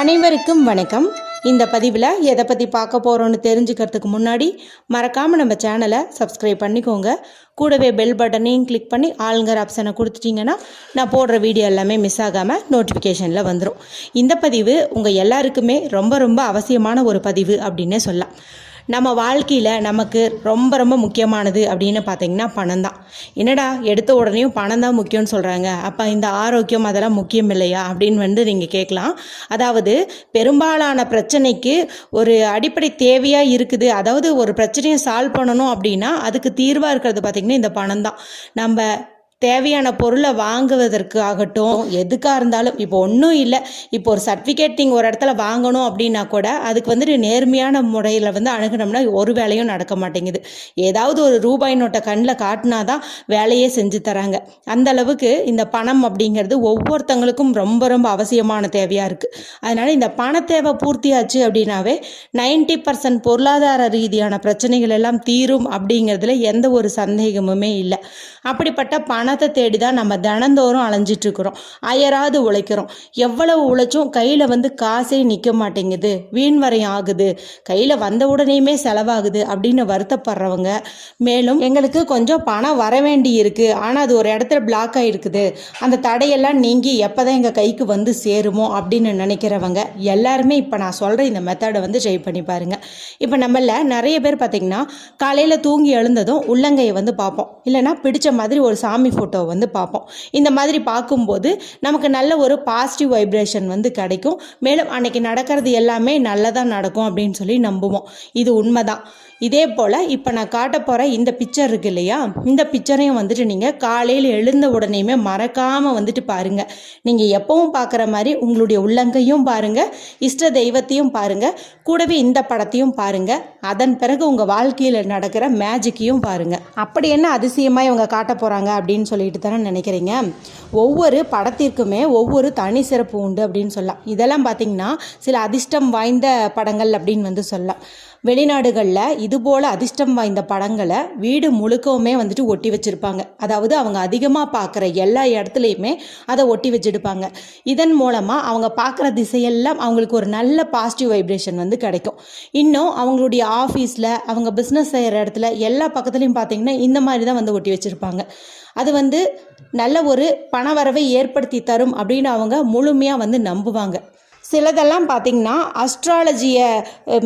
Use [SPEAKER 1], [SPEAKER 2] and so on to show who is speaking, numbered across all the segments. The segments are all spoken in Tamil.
[SPEAKER 1] அனைவருக்கும் வணக்கம். இந்த பதிவில் எதை பற்றி பார்க்க போகிறோன்னு தெரிஞ்சுக்கிறதுக்கு முன்னாடி மறக்காமல் நம்ம சேனலை சப்ஸ்கிரைப் பண்ணிக்கோங்க. கூடவே பெல் பட்டனையும் கிளிக் பண்ணி ஆளுங்கிற ஆப்ஷனை கொடுத்துட்டிங்கன்னா நான் போடுற வீடியோ எல்லாமே மிஸ் ஆகாமல் நோட்டிஃபிகேஷனில் வந்துடும் இந்த பதிவு உங்கள் எல்லாருக்குமே ரொம்ப ரொம்ப அவசியமான ஒரு பதிவு அப்படின்னே சொல்லலாம். நம்ம வாழ்க்கையில் நமக்கு ரொம்ப ரொம்ப முக்கியமானது அப்படின்னு பார்த்தீங்கன்னா பணம் தான் என்னடா எடுத்த உடனேயும் பணம் தான் முக்கியம்னு சொல்கிறாங்க அப்போ இந்த ஆரோக்கியம் அதெல்லாம் முக்கியம் இல்லையா அப்படின்னு வந்து நீங்கள் கேட்கலாம். அதாவது பெரும்பாலான பிரச்சனைக்கு ஒரு அடிப்படை தேவையாக இருக்குது. அதாவது ஒரு பிரச்சனையை சால்வ் பண்ணணும் அப்படின்னா அதுக்கு தீர்வாக இருக்கிறது பார்த்திங்கன்னா இந்த பணம் தான் நம்ம தேவையான பொருளை வாங்குவதற்கு ஆகட்டும் எதுக்காக இருந்தாலும் இப்போ ஒன்றும் இல்லை. இப்போ ஒரு சர்டிஃபிகேட் நீங்கள் ஒரு இடத்துல வாங்கணும் அப்படின்னா கூட அதுக்கு வந்துட்டு நேர்மையான முறையில் வந்து அணுகுனோம்னா ஒரு வேலையும் நடக்க மாட்டேங்குது. ஏதாவது ஒரு ரூபாய் நோட்டை கண்ணில் காட்டினா தான் வேலையே செஞ்சு தராங்க. அந்த அளவுக்கு இந்த பணம் அப்படிங்கிறது ஒவ்வொருத்தங்களுக்கும் ரொம்ப ரொம்ப அவசியமான தேவையாக இருக்குது அதனால் இந்த பண தேவை பூர்த்தியாச்சு அப்படின்னாவே நைன்டி பர்சன்ட் பொருளாதார ரீதியான பிரச்சனைகள் எல்லாம் தீரும் அப்படிங்கிறதுல எந்த ஒரு சந்தேகமுமே இல்லை. அப்படிப்பட்ட பணத்தை தேடி தான் நம்ம தினந்தோறும் அலைஞ்சிட்ருக்குறோம் அயராது உழைக்கிறோம். எவ்வளவு உழைச்சும் கையில் வந்து காசே நிற்க மாட்டேங்குது. வீண் வரையும் ஆகுது. கையில் வந்த உடனேயுமே செலவாகுது அப்படின்னு வருத்தப்படுறவங்க. மேலும் எங்களுக்கு கொஞ்சம் பணம் வர வேண்டி இருக்கு. ஆனால் அது ஒரு இடத்துல பிளாக் ஆகிருக்குது அந்த தடையெல்லாம் நீங்கி எப்போ தான் எங்கள் கைக்கு வந்து சேருமோ அப்படின்னு நினைக்கிறவங்க எல்லாருமே இப்போ நான் சொல்கிற இந்த மெத்தடை வந்து ட்ரை பண்ணி பாருங்கள் இப்போ நம்மள நிறைய பேர் பார்த்திங்கன்னா காலையில் தூங்கி எழுந்ததும் உள்ளங்கையை வந்து பார்ப்போம். இல்லைன்னா பிடிச்ச மாதிரி ஒரு சாமி ஃபோட்டோ வந்து பார்ப்போம். இந்த மாதிரி பார்க்கும்போது நமக்கு நல்ல ஒரு பாசிட்டிவ் வைப்ரேஷன் வந்து கிடைக்கும். மேலும் அன்னைக்கு நடக்கிறது எல்லாமே நல்லதாக நடக்கும் அப்படின்னு சொல்லி நம்புவோம். இது உண்மைதான். இதே போல் இப்போ நான் காட்ட போகிற இந்த பிக்சர் இருக்கு இல்லையா? இந்த பிக்சரையும் வந்துட்டு நீங்கள் காலையில் எழுந்த உடனேயுமே மறக்காமல் வந்துட்டு பாருங்கள் நீங்கள் எப்பவும் பார்க்குற மாதிரி உங்களுடைய உள்ளங்கையும் பாருங்கள் இஷ்ட தெய்வத்தையும் பாருங்கள் கூடவே இந்த படத்தையும் பாருங்கள் அதன் பிறகு உங்கள் வாழ்க்கையில் நடக்கிற மேஜிக்கையும் பாருங்கள் அப்படி என்ன அதிசயமாக இவங்க காட்ட போகிறாங்க அப்படின்னு சொல்லிட்டு தானே நினைக்கிறீங்க? ஒவ்வொரு படத்திற்குமே ஒவ்வொரு தனி சிறப்பு உண்டு அப்படின்னு சொல்லலாம். இதெல்லாம் பார்த்தீங்கன்னா சில அதிர்ஷ்டம் வாய்ந்த படங்கள் அப்படின்னு வந்து சொல்லலாம். வெளிநாடுகளில் இதுபோல் அதிர்ஷ்டம் வாய்ந்த படங்களை வீடு முழுக்கவுமே வந்துட்டு ஒட்டி வச்சுருப்பாங்க. அதாவது அவங்க அதிகமாக பார்க்குற எல்லா இடத்துலையுமே அதை ஒட்டி வச்சுருப்பாங்க. இதன் மூலமாக அவங்க பார்க்குற திசையெல்லாம் அவங்களுக்கு ஒரு நல்ல பாசிட்டிவ் வைப்ரேஷன் வந்து கிடைக்கும். இன்னும் அவங்களுடைய ஆஃபீஸில் அவங்க பிஸ்னஸ் செய்கிற இடத்துல எல்லா பக்கத்துலையும் பார்த்தீங்கன்னா இந்த மாதிரி தான் வந்து ஒட்டி வச்சுருப்பாங்க. அது வந்து நல்ல ஒரு பணவரவை ஏற்படுத்தி தரும் அப்படின்னு அவங்க முழுமையாக வந்து நம்புவாங்க. சிலதெல்லாம் பார்த்திங்கன்னா அஸ்ட்ராலஜியை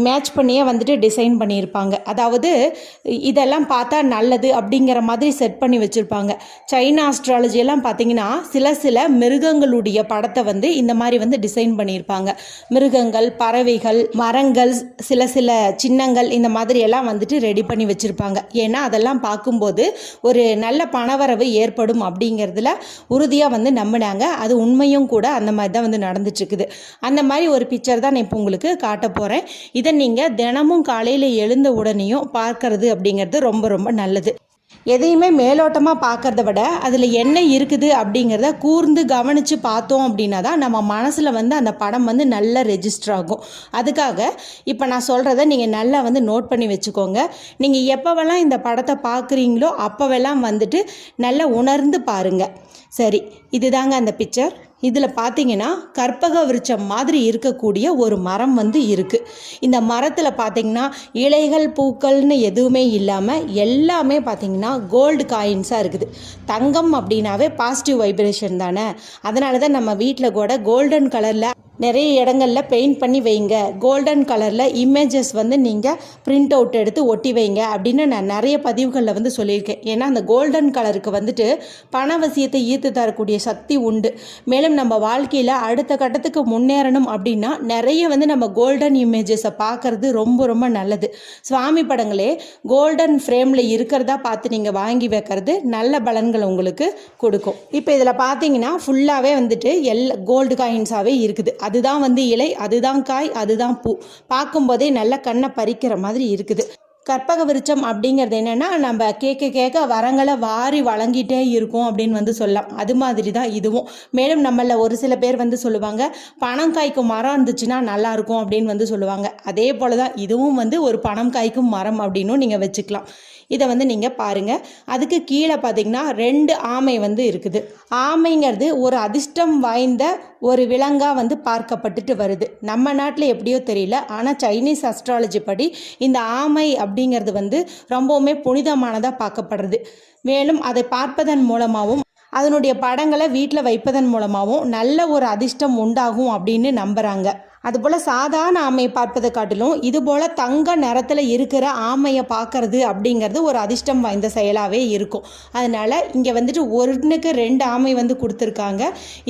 [SPEAKER 1] மேட்ச் பண்ணியே வந்துட்டு டிசைன் பண்ணியிருப்பாங்க. அதாவது இதெல்லாம் பார்த்தா நல்லது அப்படிங்கிற மாதிரி செட் பண்ணி வச்சுருப்பாங்க. சைனா அஸ்ட்ராலஜியெல்லாம் பார்த்திங்கன்னா சில சில மிருகங்களுடைய படத்தை வந்து இந்த மாதிரி வந்து டிசைன் பண்ணியிருப்பாங்க. மிருகங்கள் பறவைகள் மரங்கள் சில சில சின்னங்கள் இந்த மாதிரி எல்லாம் வந்துட்டு ரெடி பண்ணி வச்சுருப்பாங்க. ஏன்னா அதெல்லாம் பார்க்கும்போது ஒரு நல்ல பணவரவு ஏற்படும் அப்படிங்கிறதுல உறுதியாக வந்து நம்பினாங்க. அது உண்மையும் கூட அந்த மாதிரி தான் வந்து நடந்துட்டுருக்குது அந்த மாதிரி ஒரு பிக்சர் தான் நான் இப்போ உங்களுக்கு காட்ட போகிறேன் இதை நீங்கள் தினமும் காலையில் எழுந்த உடனேயும் பார்க்கறது அப்படிங்கிறது ரொம்ப ரொம்ப நல்லது. எதையுமே மேலோட்டமாக பார்க்கறத விட அதில் என்ன இருக்குது அப்படிங்கிறத கூர்ந்து கவனித்து பார்த்தோம் அப்படின்னா தான் நம்ம மனசில் வந்து அந்த படம் வந்து நல்லா ரெஜிஸ்டர் ஆகும். அதுக்காக இப்போ நான் சொல்கிறத நீங்கள் நல்லா வந்து நோட் பண்ணி வச்சுக்கோங்க. நீங்கள் எப்போவெல்லாம் இந்த படத்தை பார்க்குறீங்களோ அப்போவெல்லாம் வந்துட்டு நல்லா உணர்ந்து பாருங்கள் சரி இதுதாங்க அந்த பிக்சர் இதில் பார்த்தீங்கன்னா கற்பக விருட்சம் மாதிரி இருக்கக்கூடிய ஒரு மரம் வந்து இருக்குது இந்த மரத்தில் பார்த்தீங்கன்னா இலைகள் பூக்கள்னு எதுவுமே இல்லாமல் எல்லாமே பார்த்தீங்கன்னா கோல்டு காயின்ஸாக இருக்குது. தங்கம் அப்படின்னாவே பாசிட்டிவ் வைப்ரேஷன் தானே. அதனால தான் நம்ம வீட்டில் கூட கோல்டன் கலரில் நிறைய இடங்களில் பெயிண்ட் பண்ணி வைங்க. கோல்டன் கலரில் இமேஜஸ் வந்து நீங்கள் பிரிண்ட் அவுட் எடுத்து ஒட்டி வைங்க அப்படின்னு நான் நிறைய பதிவுகளில் வந்து சொல்லியிருக்கேன். ஏன்னா அந்த கோல்டன் கலருக்கு வந்துட்டு பணவசியத்தை ஈர்த்து தரக்கூடிய சக்தி உண்டு. மேலும் நம்ம வாழ்க்கையில் அடுத்த கட்டத்துக்கு முன்னேறணும் அப்படின்னா நிறைய வந்து நம்ம கோல்டன் இமேஜஸை பார்க்கறது ரொம்ப ரொம்ப நல்லது. சுவாமி படங்களே கோல்டன் ஃப்ரேமில் இருக்கிறதா பார்த்து நீங்கள் வாங்கி வைக்கிறது நல்ல பலன்கள் உங்களுக்கு கொடுக்கும். இப்போ இதில் பார்த்தீங்கன்னா ஃபுல்லாகவே வந்துட்டு எல் கோல்டு காயின்ஸாகவே இருக்குது. அதுதான் வந்து இலை அதுதான் காய் அதுதான் பூ. பார்க்கும்போதே நல்ல கண்ணை பறிக்கிற மாதிரி இருக்குது. கற்பக விருச்சம் அப்படிங்கிறது என்னென்னா நம்ம கேட்க கேட்க வரங்களை வாரி வழங்கிட்டே இருக்கும் அப்படின்னு வந்து சொல்லலாம். அது மாதிரி தான் இதுவும். மேலும் நம்மள ஒரு சில பேர் வந்து சொல்லுவாங்க பணம் காய்க்கும் மரம் இருந்துச்சுன்னா நல்லாயிருக்கும் அப்படின்னு வந்து சொல்லுவாங்க. அதே போல் தான் இதுவும் வந்து ஒரு பணம் காய்க்கும் மரம் அப்படின்னும் நீங்கள் வச்சுக்கலாம். இதை வந்து நீங்கள் பாருங்கள் அதுக்கு கீழே பார்த்தீங்கன்னா ரெண்டு ஆமை வந்து இருக்குது. ஆமைங்கிறது ஒரு அதிர்ஷ்டம் வாய்ந்த ஒரு விலங்காக வந்து பார்க்கப்பட்டுட்டு வருது. நம்ம நாட்டில் எப்படியோ தெரியல. ஆனால் சைனீஸ் அஸ்ட்ராலஜி படி இந்த ஆமை அப்படிங்கிறது வந்து ரொம்பவுமே புனிதமானதாக பார்க்கப்படுறது. மேலும் அதை பார்ப்பதன் மூலமாகவும் அதனுடைய படங்களை வீட்டில் வைப்பதன் மூலமாகவும் நல்ல ஒரு அதிர்ஷ்டம் உண்டாகும் அப்படின்னு நம்புகிறாங்க அதுபோல் சாதாரண ஆமையை பார்ப்பதை காட்டிலும் இதுபோல் தங்க நிறத்தில் இருக்கிற ஆமையை பார்க்கறது அப்படிங்கிறது ஒரு அதிர்ஷ்டம் வாய்ந்த செயலாகவே இருக்கும். அதனால் இங்கே வந்துட்டு ஒன்றுக்கு ரெண்டு ஆமை வந்து கொடுத்துருக்காங்க.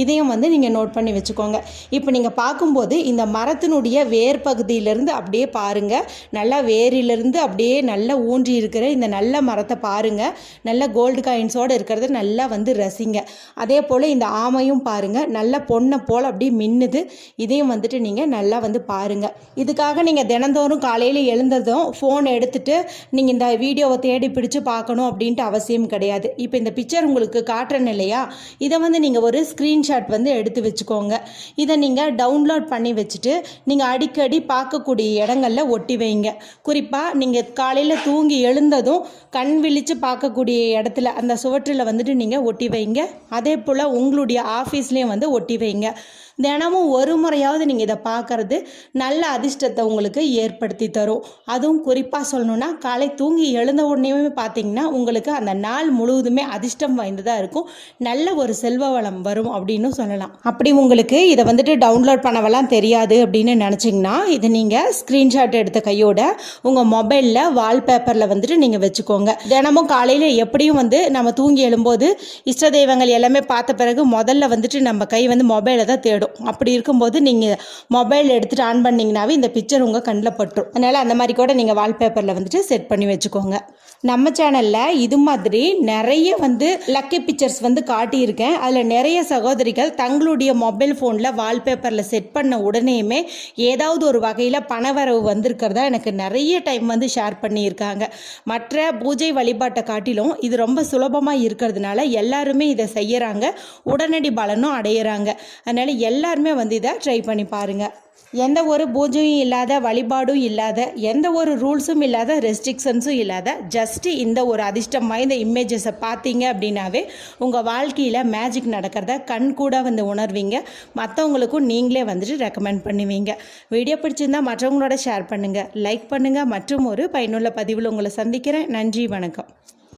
[SPEAKER 1] இதையும் வந்து நீங்கள் நோட் பண்ணி வச்சுக்கோங்க. இப்போ நீங்கள் பார்க்கும்போது இந்த மரத்தினுடைய வேர் பகுதியிலேருந்து அப்படியே பாருங்கள் நல்லா வேரிலிருந்து அப்படியே நல்லா ஊன்றி இருக்கிற இந்த நல்ல மரத்தை பாருங்கள் நல்ல கோல்டு காயின்ஸோடு இருக்கிறத நல்லா வந்து ரசிங்க. அதே போல் இந்த ஆமையும் பாருங்கள் நல்ல பொண்ணை போல் அப்படியே மின்னுது. இதையும் வந்துட்டு நீங்கள் நல்லா வந்து பாருங்கள் இதுக்காக நீங்கள் தினந்தோறும் காலையில் எழுந்ததும் ஃபோன் எடுத்துட்டு நீங்கள் இந்த வீடியோவை தேடி பிடிச்சு பார்க்கணும் அப்படின்ட்டு அவசியம் கிடையாது. இப்போ இந்த பிக்சர் உங்களுக்கு காட்டுறேன் இல்லையா? இதை வந்து நீங்கள் ஒரு ஸ்க்ரீன்ஷாட் வந்து எடுத்து வச்சுக்கோங்க. இதை நீங்கள் டவுன்லோட் பண்ணி வச்சுட்டு நீங்கள் அடிக்கடி பார்க்கக்கூடிய இடங்களில் ஒட்டி வைங்க. குறிப்பாக நீங்கள் காலையில் தூங்கி எழுந்ததும் கண் விழித்து பார்க்கக்கூடிய இடத்துல அந்த சுவற்றில் வந்துட்டு நீங்கள் ஒட்டி வைங்க. அதே போல் உங்களுடைய ஆஃபீஸ்லேயும் வந்து ஒட்டி வைங்க. தினமும் ஒரு முறையாவது நீங்கள் இதை பார்க்கறது நல்ல அதிர்ஷ்டத்தை உங்களுக்கு ஏற்படுத்தி தரும். அதுவும் குறிப்பாக சொல்லணும்னா காலை தூங்கி எழுந்த உடனேயுமே பார்த்தீங்கன்னா உங்களுக்கு அந்த நாள் முழுவதுமே அதிர்ஷ்டம் வாய்ந்ததாக இருக்கும். நல்ல ஒரு செல்வ வளம் வரும் அப்படின்னு சொல்லலாம். அப்படி உங்களுக்கு இதை வந்துட்டு டவுன்லோட் பண்ணவெல்லாம் தெரியாது அப்படின்னு நினச்சிங்கன்னா இது நீங்கள் ஸ்க்ரீன்ஷாட் எடுத்த கையோட உங்கள் மொபைலில் வால்பேப்பரில் வந்துட்டு நீங்கள் வச்சுக்கோங்க. தினமும் காலையில் எப்படியும் வந்து நம்ம தூங்கி எழும்போது இஷ்ட தெய்வங்கள் எல்லாமே பார்த்த பிறகு முதல்ல வந்துட்டு நம்ம கை வந்து மொபைலை தான் தேடும். அப்படி இருக்கும்போது நீங்கள் மொபைல் எடுத்துகிட்டு ஆன் பண்ணிங்கனாவே இந்த பிக்சர் உங்கள் கண்ணில் பட்டுரும். அதனால் அந்த மாதிரி கூட நீங்கள் வால்பேப்பரில் வந்துட்டு செட் பண்ணி வச்சுக்கோங்க. நம்ம சேனலில் இது மாதிரி நிறைய வந்து லக்கி பிக்சர்ஸ் வந்து காட்டியிருக்கேன். அதில் நிறைய சகோதரிகள் தங்களுடைய மொபைல் ஃபோனில் வால்பேப்பரில் செட் பண்ண உடனேயுமே ஏதாவது ஒரு வகையில் பணவரவு வந்திருக்கிறதா எனக்கு நிறைய டைம் வந்து ஷேர் பண்ணியிருக்காங்க. மற்ற பூஜை வழிபாட்டை காட்டிலும் இது ரொம்ப சுலபமாக இருக்கிறதுனால எல்லாருமே இதை செய்யறாங்க. உடனடி பலனும் அடையிறாங்க. அதனால் எல்லாருமே வந்து இதை ட்ரை பண்ணி பாருங்கள் எந்த ஒரு பூஜையும் இல்லாத வழிபாடும் இல்லாத எந்த ஒரு ரூல்ஸும் இல்லாத ரெஸ்ட்ரிக்ஷன்ஸும் இல்லாத ஜஸ்ட்டு இந்த ஒரு அதிர்ஷ்டம் வாய்ந்த இமேஜஸை பார்த்தீங்க அப்படின்னாவே உங்கள் வாழ்க்கையில் மேஜிக் நடக்கிறத கண் கூட வந்து உணர்வீங்க. மற்றவங்களுக்கும் நீங்களே வந்துட்டு ரெக்கமெண்ட் பண்ணுவீங்க. வீடியோ பிடிச்சிருந்தா மற்றவங்களோட ஷேர் பண்ணுங்கள் லைக் பண்ணுங்கள் மற்றும் ஒரு பயனுள்ள பதிவில் உங்களை சந்திக்கிறேன். நன்றி வணக்கம்.